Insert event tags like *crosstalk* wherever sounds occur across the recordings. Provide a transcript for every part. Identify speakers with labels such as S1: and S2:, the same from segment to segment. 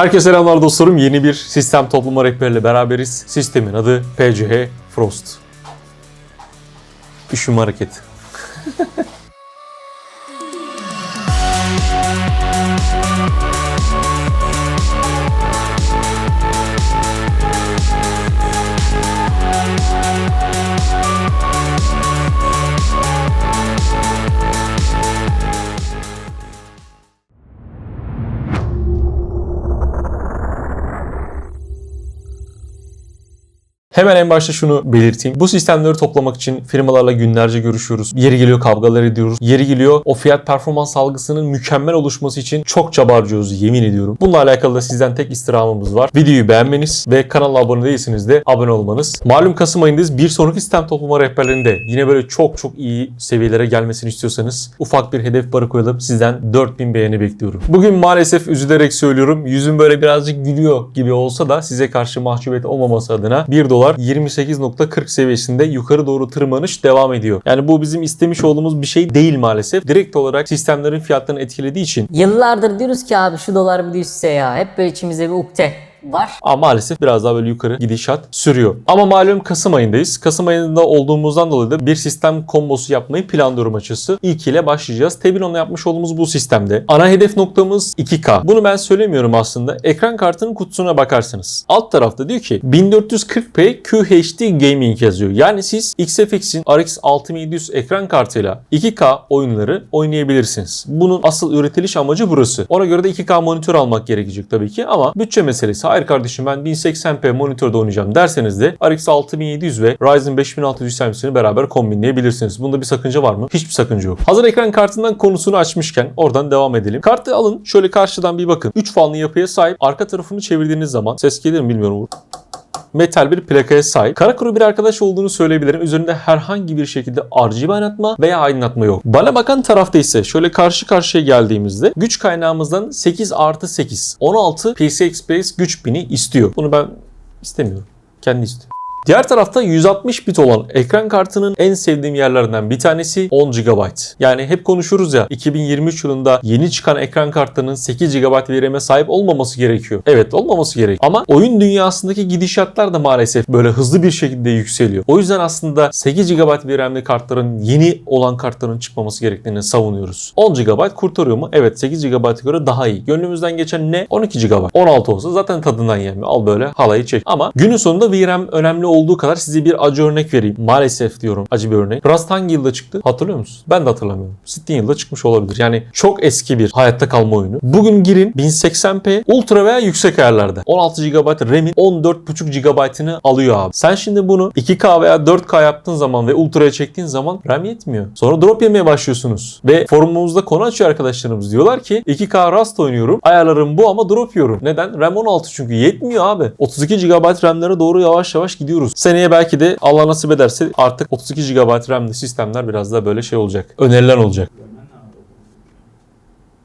S1: Herkese selamlar dostlarım. Yeni bir sistem topluma rehberiyle beraberiz. Sistemin adı PCH Frost. Üşüm hareket. *laughs* Hemen en başta şunu belirteyim. Bu sistemleri toplamak için firmalarla günlerce görüşüyoruz. Yeri geliyor kavgalar ediyoruz. Yeri geliyor o fiyat performans algısının mükemmel oluşması için çok çaba yemin ediyorum. Bununla alakalı da sizden tek istirhamımız var. Videoyu beğenmeniz ve kanala abone değilseniz de abone olmanız. Malum Kasım ayındayız. Bir sonraki sistem toplama rehberlerinde yine böyle çok çok iyi seviyelere gelmesini istiyorsanız ufak bir hedef barı koyalım. Sizden 4000 beğeni bekliyorum. Bugün maalesef üzülerek söylüyorum. Yüzüm böyle birazcık gülüyor gibi olsa da size karşı mahcubiyet olmaması adına 1 dolar 28.40 seviyesinde yukarı doğru tırmanış devam ediyor. Yani bu bizim istemiş olduğumuz bir şey değil maalesef. Direkt olarak sistemlerin fiyatlarını etkilediği için
S2: Yıllardır diyoruz ki abi şu dolar bir düşse ya. Hep böyle içimizde bir ukde var.
S1: ama maalesef biraz daha böyle yukarı gidişat sürüyor. Ama malum Kasım ayındayız. Kasım ayında olduğumuzdan dolayı da bir sistem kombosu yapmayı planlıyorum açısı. İlk ile başlayacağız. Tebinon'la yapmış olduğumuz bu sistemde ana hedef noktamız 2K. Bunu ben söylemiyorum aslında. Ekran kartının kutusuna bakarsınız. Alt tarafta diyor ki 1440p QHD Gaming yazıyor. Yani siz XFX'in RX 6700 ekran kartıyla 2K oyunları oynayabilirsiniz. Bunun asıl üretiliş amacı burası. Ona göre de 2K monitör almak gerekecek tabii ki ama bütçe meselesi. Hayır kardeşim ben 1080p monitörde oynayacağım derseniz de RX 6700 ve Ryzen 5600 servisini beraber kombinleyebilirsiniz. Bunda bir sakınca var mı? Hiçbir sakınca yok. Hazır ekran kartından konusunu açmışken oradan devam edelim. Kartı alın şöyle karşıdan bir bakın. 3 fanlı yapıya sahip arka tarafını çevirdiğiniz zaman ses gelir mi bilmiyorum metal bir plakaya sahip. Kara kuru bir arkadaş olduğunu söyleyebilirim. Üzerinde herhangi bir şekilde RGB aydınlatma veya aydınlatma yok. Bana bakan tarafta ise şöyle karşı karşıya geldiğimizde güç kaynağımızdan 8 artı 8 16 PCI Express güç pini istiyor. Bunu ben istemiyorum. Kendi istiyor. Diğer tarafta 160 bit olan ekran kartının en sevdiğim yerlerinden bir tanesi 10 GB. Yani hep konuşuruz ya 2023 yılında yeni çıkan ekran kartlarının 8 GB VRAM'e sahip olmaması gerekiyor. Evet olmaması gerekiyor. Ama oyun dünyasındaki gidişatlar da maalesef böyle hızlı bir şekilde yükseliyor. O yüzden aslında 8 GB VRAM'li kartların yeni olan kartların çıkmaması gerektiğini savunuyoruz. 10 GB kurtarıyor mu? Evet 8 GB'a göre daha iyi. Gönlümüzden geçen ne? 12 GB. 16 olsa zaten tadından yenmiyor. Al böyle halayı çek. Ama günün sonunda VRAM önemli olduğu kadar size bir acı örnek vereyim. Maalesef diyorum acı bir örnek. Rust hangi yılda çıktı? Hatırlıyor musunuz? Ben de hatırlamıyorum. Steam yılda çıkmış olabilir. Yani çok eski bir hayatta kalma oyunu. Bugün girin 1080p ultra veya yüksek ayarlarda. 16 GB RAM'in 14.5 GB'ını alıyor abi. Sen şimdi bunu 2K veya 4K yaptığın zaman ve ultra'ya çektiğin zaman RAM yetmiyor. Sonra drop yemeye başlıyorsunuz. Ve forumumuzda konu açıyor arkadaşlarımız. Diyorlar ki 2K Rust oynuyorum. Ayarlarım bu ama drop yiyorum. Neden? RAM 16 çünkü yetmiyor abi. 32 GB RAM'lere doğru yavaş yavaş gidiyoruz. Seneye belki de Allah nasip ederse artık 32 GB RAM'li sistemler biraz daha böyle şey olacak. Önerilen olacak.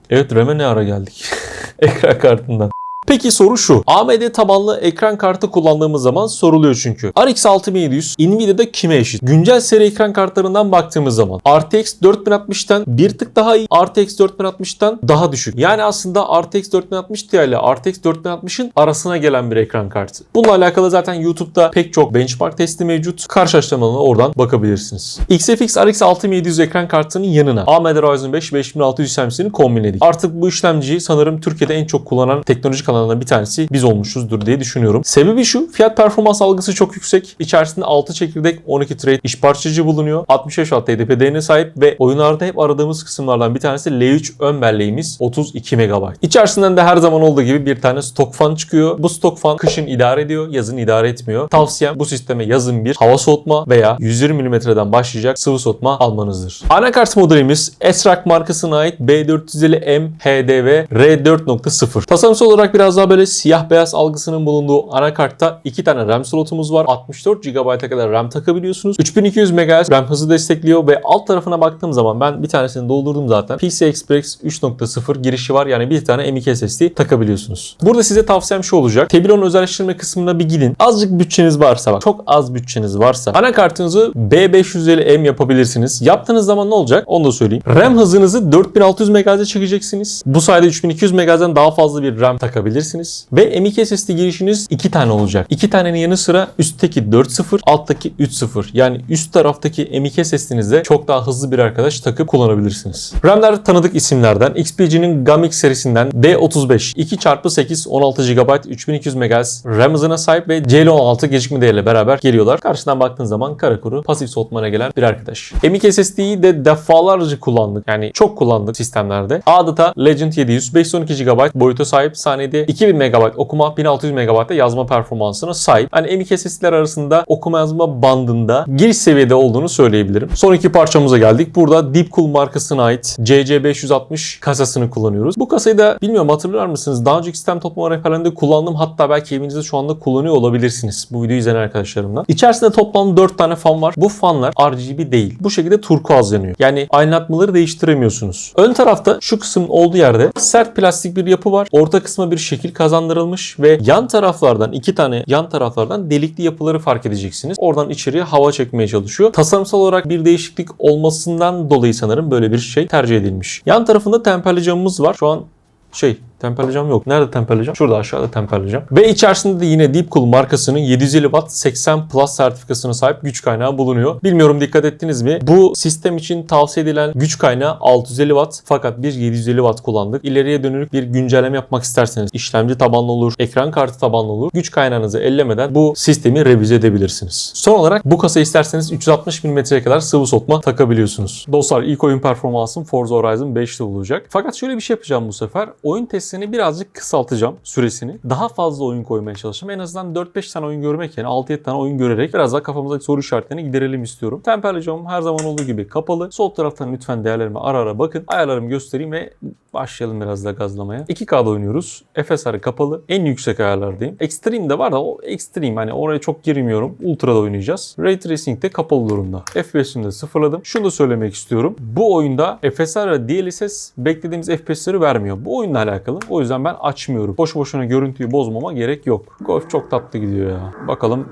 S1: Evet RAM'e ne ara geldik? *laughs* Ekran kartından. Peki soru şu. AMD tabanlı ekran kartı kullandığımız zaman soruluyor çünkü. RX 6700 Nvidia'da kime eşit? Güncel seri ekran kartlarından baktığımız zaman RTX 4060'tan bir tık daha iyi, RTX 4060'tan daha düşük. Yani aslında RTX 4060 Ti ile RTX 4060'ın arasına gelen bir ekran kartı. Bununla alakalı zaten YouTube'da pek çok benchmark testi mevcut. Karşılaştırmalarına oradan bakabilirsiniz. XFX RX 6700 ekran kartının yanına AMD Ryzen 5 5600 servisini kombinledik. Artık bu işlemciyi sanırım Türkiye'de en çok kullanan teknolojik alanlardan bir tanesi biz olmuşuzdur diye düşünüyorum. Sebebi şu, fiyat performans algısı çok yüksek. İçerisinde 6 çekirdek, 12 thread iş parçacı bulunuyor. 65 watt değerine sahip ve oyunlarda hep aradığımız kısımlardan bir tanesi L3 ön belleğimiz 32 MB. İçerisinden de her zaman olduğu gibi bir tane stok fan çıkıyor. Bu stok fan kışın idare ediyor, yazın idare etmiyor. Tavsiyem bu sisteme yazın bir hava soğutma veya 120 mm'den başlayacak sıvı soğutma almanızdır. Anakart modelimiz Esrak markasına ait B450M HDV R4.0. Tasarımsal olarak biraz daha böyle siyah beyaz algısının bulunduğu anakartta iki tane RAM slotumuz var. 64 GB'a kadar RAM takabiliyorsunuz. 3200 MHz RAM hızı destekliyor ve alt tarafına baktığım zaman ben bir tanesini doldurdum zaten. PCI Express 3.0 girişi var. Yani bir tane M.2 SSD takabiliyorsunuz. Burada size tavsiyem şu olacak. Tebilon özelleştirme kısmına bir gidin. Azıcık bütçeniz varsa bak çok az bütçeniz varsa anakartınızı B550M yapabilirsiniz. Yaptığınız zaman ne olacak? Onu da söyleyeyim. RAM hızınızı 4600 MHz'e çekeceksiniz. Bu sayede 3200 MHz'den daha fazla bir RAM takabilirsiniz kullanabilirsiniz. Ve M.2 SSD girişiniz 2 tane olacak. 2 tanenin yanı sıra üstteki 4.0, alttaki 3.0. Yani üst taraftaki M.2 SSD'nizde çok daha hızlı bir arkadaş takıp kullanabilirsiniz. RAM'ler tanıdık isimlerden. XPG'nin Gamix serisinden D35 2x8 16 GB 3200 MHz RAM hızına sahip ve CL16 gecikme değeriyle beraber geliyorlar. Karşıdan baktığın zaman kara kuru pasif soğutmana gelen bir arkadaş. M.2 SSD'yi de defalarca kullandık. Yani çok kullandık sistemlerde. Adeta Legend 700 512 GB boyuta sahip saniyede 2000 MB okuma 1600 MB yazma performansına sahip. Hani M.2 SSD'ler arasında okuma yazma bandında giriş seviyede olduğunu söyleyebilirim. Son iki parçamıza geldik. Burada Deepcool markasına ait CC560 kasasını kullanıyoruz. Bu kasayı da bilmiyorum hatırlar mısınız? Daha önceki sistem toplama rehberlerinde kullandım. Hatta belki evinizde şu anda kullanıyor olabilirsiniz. Bu videoyu izleyen arkadaşlarımdan. İçerisinde toplam 4 tane fan var. Bu fanlar RGB değil. Bu şekilde turkuaz yanıyor. Yani aydınlatmaları değiştiremiyorsunuz. Ön tarafta şu kısmın olduğu yerde sert plastik bir yapı var. Orta kısma bir şekil kazandırılmış ve yan taraflardan iki tane yan taraflardan delikli yapıları fark edeceksiniz. Oradan içeriye hava çekmeye çalışıyor. Tasarımsal olarak bir değişiklik olmasından dolayı sanırım böyle bir şey tercih edilmiş. Yan tarafında temperli camımız var. Şu an şey temperli cam yok. Nerede temperli cam? Şurada aşağıda temperli cam. Ve içerisinde de yine Deepcool markasının 750 Watt 80 Plus sertifikasına sahip güç kaynağı bulunuyor. Bilmiyorum dikkat ettiniz mi? Bu sistem için tavsiye edilen güç kaynağı 650 Watt fakat biz 750 Watt kullandık. İleriye dönük bir güncelleme yapmak isterseniz işlemci tabanlı olur, ekran kartı tabanlı olur. Güç kaynağınızı ellemeden bu sistemi revize edebilirsiniz. Son olarak bu kasa isterseniz 360 mm'ye kadar sıvı soğutma takabiliyorsunuz. Dostlar ilk oyun performansım Forza Horizon 5'te olacak. Fakat şöyle bir şey yapacağım bu sefer. Oyun testini birazcık kısaltacağım süresini. Daha fazla oyun koymaya çalışacağım. En azından 4-5 tane oyun görmek yani 6-7 tane oyun görerek biraz daha kafamızdaki soru işaretlerini giderelim istiyorum. Temperli her zaman olduğu gibi kapalı. Sol taraftan lütfen değerlerime ara ara bakın. Ayarlarımı göstereyim ve başlayalım biraz da gazlamaya. 2K'da oynuyoruz. FSR kapalı. En yüksek ayarlardayım. Extreme de var da o Extreme hani oraya çok girmiyorum. Ultra'da oynayacağız. Ray Tracing de kapalı durumda. FPS'imi de sıfırladım. Şunu da söylemek istiyorum. Bu oyunda FSR ve DLSS beklediğimiz FPS'leri vermiyor. Bu oyunla alakalı. O yüzden ben açmıyorum. Boş boşuna görüntüyü bozmama gerek yok. Golf çok tatlı gidiyor ya. Bakalım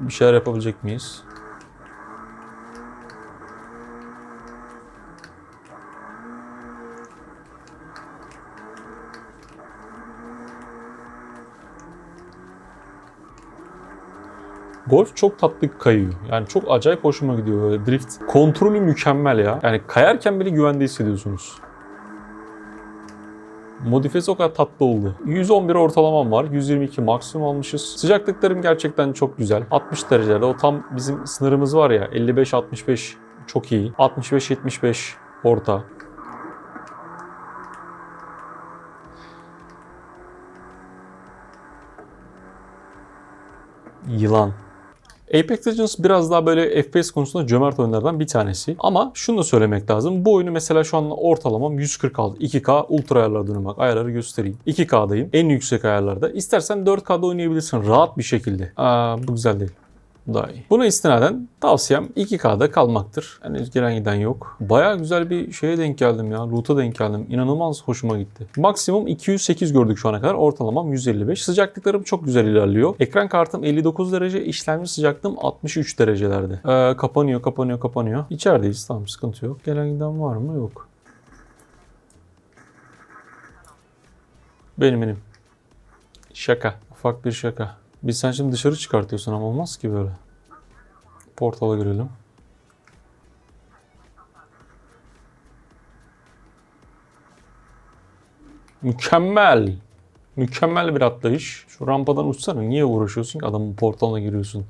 S1: bir şeyler yapabilecek miyiz? Golf çok tatlı kayıyor. Yani çok acayip hoşuma gidiyor böyle drift. Kontrolü mükemmel ya. Yani kayarken bile güvende hissediyorsunuz. Modifiyesi o kadar tatlı oldu. 111 ortalamam var. 122 maksimum almışız. Sıcaklıklarım gerçekten çok güzel. 60 derecelerde. O tam bizim sınırımız var ya. 55-65 çok iyi. 65-75 orta. Yılan. Apex Legends biraz daha böyle FPS konusunda cömert oyunlardan bir tanesi. Ama şunu da söylemek lazım. Bu oyunu mesela şu an ortalamam 140 aldı. 2K ultra ayarlarda oynamak. Ayarları göstereyim. 2K'dayım. En yüksek ayarlarda. İstersen 4K'da oynayabilirsin rahat bir şekilde. Aa, bu güzel değil. Daha iyi. Buna istinaden tavsiyem 2K'da kalmaktır. Henüz gelen giden yok. Baya güzel bir şeye denk geldim ya. Loot'a denk geldim. İnanılmaz hoşuma gitti. Maksimum 208 gördük şu ana kadar. Ortalamam 155. Sıcaklıklarım çok güzel ilerliyor. Ekran kartım 59 derece. işlemci sıcaklığım 63 derecelerde. Ee, kapanıyor, kapanıyor, kapanıyor. İçerideyiz. Tamam sıkıntı yok. Gelen giden var mı? Yok. Benim benim. Şaka. Ufak bir şaka. Biz sen şimdi dışarı çıkartıyorsun ama olmaz ki böyle. Portala girelim. Mükemmel. Mükemmel bir atlayış. Şu rampadan uçsana. Niye uğraşıyorsun ki? Adamın portalına giriyorsun.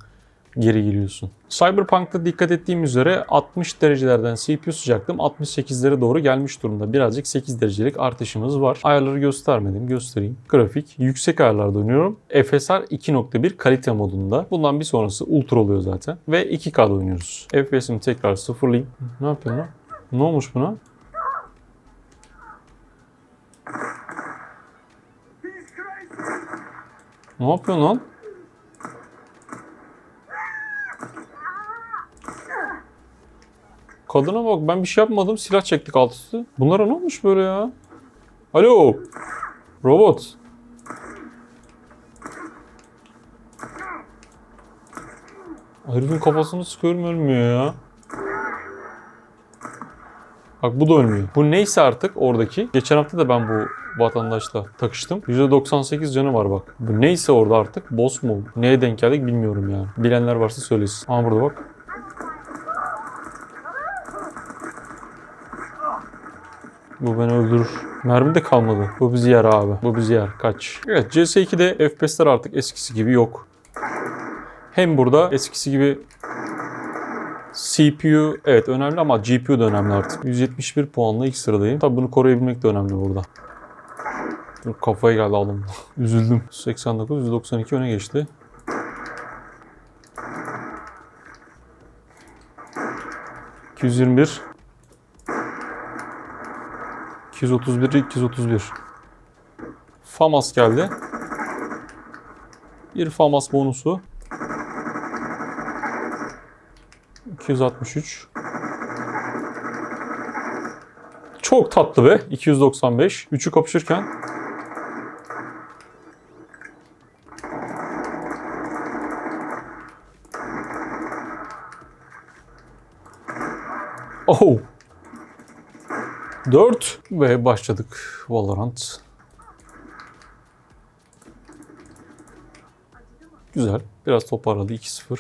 S1: Geri giriyorsun. Cyberpunk'ta dikkat ettiğim üzere 60 derecelerden CPU sıcaklığım 68'lere doğru gelmiş durumda. Birazcık 8 derecelik artışımız var. Ayarları göstermedim. Göstereyim. Grafik. Yüksek ayarlarda oynuyorum. FSR 2.1 kalite modunda. Bundan bir sonrası ultra oluyor zaten. Ve 2K'da oynuyoruz. FPS'imi tekrar sıfırlayayım. Ne yapıyorsun lan? Ne olmuş buna? Ne yapıyorsun lan? Kadına bak ben bir şey yapmadım silah çektik alt üstü. Bunlara ne olmuş böyle ya? Alo. Robot. Herifin kafasını sıkıyorum ölmüyor ya. Bak bu da ölmüyor. Bu neyse artık oradaki. Geçen hafta da ben bu vatandaşla takıştım. %98 canı var bak. Bu neyse orada artık boss mu? Neye denk geldik bilmiyorum yani. Bilenler varsa söylesin. Ama burada bak. Bu beni öldürür. Mermi de kalmadı. Bu bizi yer abi. Bu bizi yer. Kaç. Evet CS2'de FPS'ler artık eskisi gibi yok. Hem burada eskisi gibi CPU evet önemli ama GPU da önemli artık. 171 puanla ilk sıradayım. Tabi bunu koruyabilmek de önemli burada. Dur, kafaya geldi aldım. *laughs* Üzüldüm. 89, 192 öne geçti. ...221... 231, 231. FAMAS geldi. Bir FAMAS bonusu. 263. Çok tatlı be. 295. Üçü kapışırken. Oh. 4 ve başladık Valorant. Güzel. Biraz toparladı 2-0.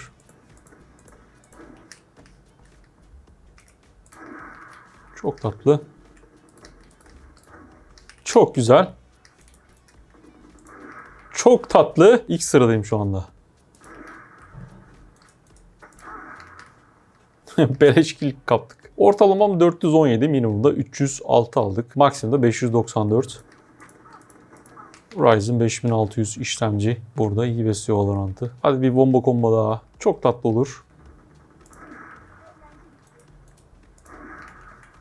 S1: Çok tatlı. Çok güzel. Çok tatlı. İlk sıradayım şu anda. *laughs* Beleşkilik kaptık. Ortalamam 417, minimumda 306 aldık. Maksimumda 594. Ryzen 5600 işlemci burada iyi besliyor Valorant'ı. Hadi bir bomba komba daha. Çok tatlı olur.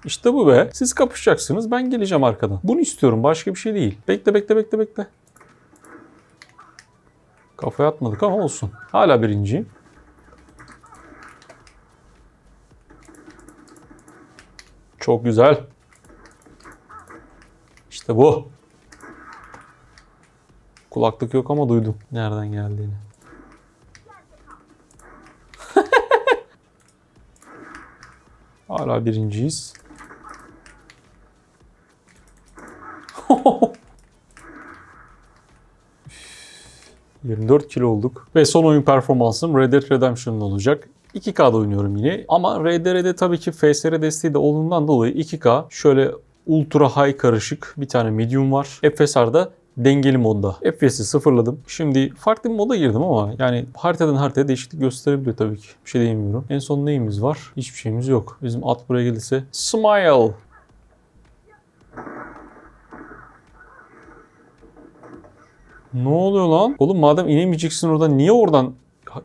S1: İşte bu be. Siz kapışacaksınız. Ben geleceğim arkadan. Bunu istiyorum. Başka bir şey değil. Bekle bekle bekle bekle. Kafaya atmadık ama olsun. Hala birinciyim. Çok güzel. İşte bu. Kulaklık yok ama duydum nereden geldiğini. *laughs* Hala birinciyiz. *laughs* 24 kilo olduk. Ve son oyun performansım Red Dead Redemption olacak. 2K'da oynuyorum yine. Ama RDR'de tabii ki FSR desteği de olduğundan dolayı 2K şöyle ultra high karışık bir tane medium var. FSR'da dengeli modda. FPS'i sıfırladım. Şimdi farklı bir moda girdim ama yani haritadan haritaya değişiklik gösterebiliyor tabii ki. Bir şey diyemiyorum. En son neyimiz var? Hiçbir şeyimiz yok. Bizim at buraya gelirse Smile. Ne oluyor lan? Oğlum madem inemeyeceksin oradan niye oradan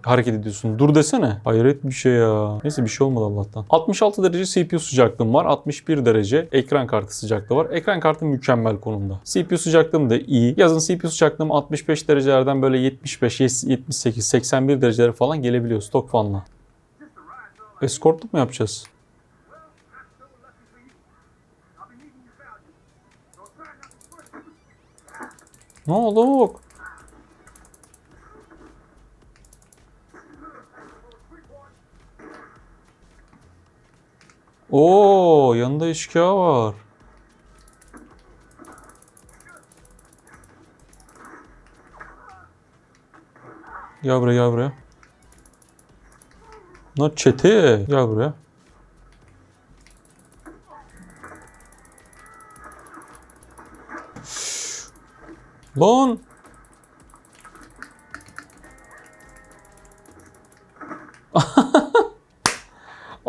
S1: hareket ediyorsun? Dur desene. Hayret bir şey ya. Neyse bir şey olmadı Allah'tan. 66 derece CPU sıcaklığım var. 61 derece ekran kartı sıcaklığı var. Ekran kartı mükemmel konumda. CPU sıcaklığım da iyi. Yazın CPU sıcaklığım 65 derecelerden böyle 75, 78, 81 dereceler falan gelebiliyor stok fanla. Eskortluk mu yapacağız? Ne oldu Oo, yanında eşkıya var. Gel buraya, gel buraya. Lan çete. Gel buraya. Lan.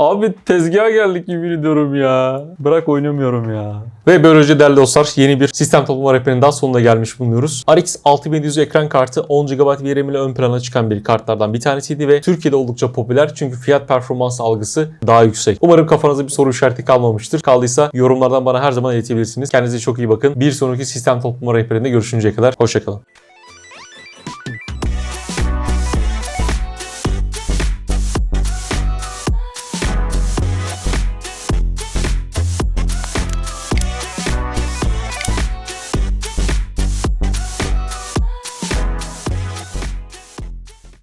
S1: Abi tezgaha geldik yemin ediyorum ya. Bırak oynamıyorum ya. Ve böylece değerli dostlar yeni bir sistem toplama rehberinin daha sonuna gelmiş bulunuyoruz. RX 6700 ekran kartı 10 GB VRAM ile ön plana çıkan bir kartlardan bir tanesiydi ve Türkiye'de oldukça popüler çünkü fiyat performans algısı daha yüksek. Umarım kafanızda bir soru işareti kalmamıştır. Kaldıysa yorumlardan bana her zaman iletebilirsiniz. Kendinize çok iyi bakın. Bir sonraki sistem toplama rehberinde görüşünceye kadar hoşçakalın.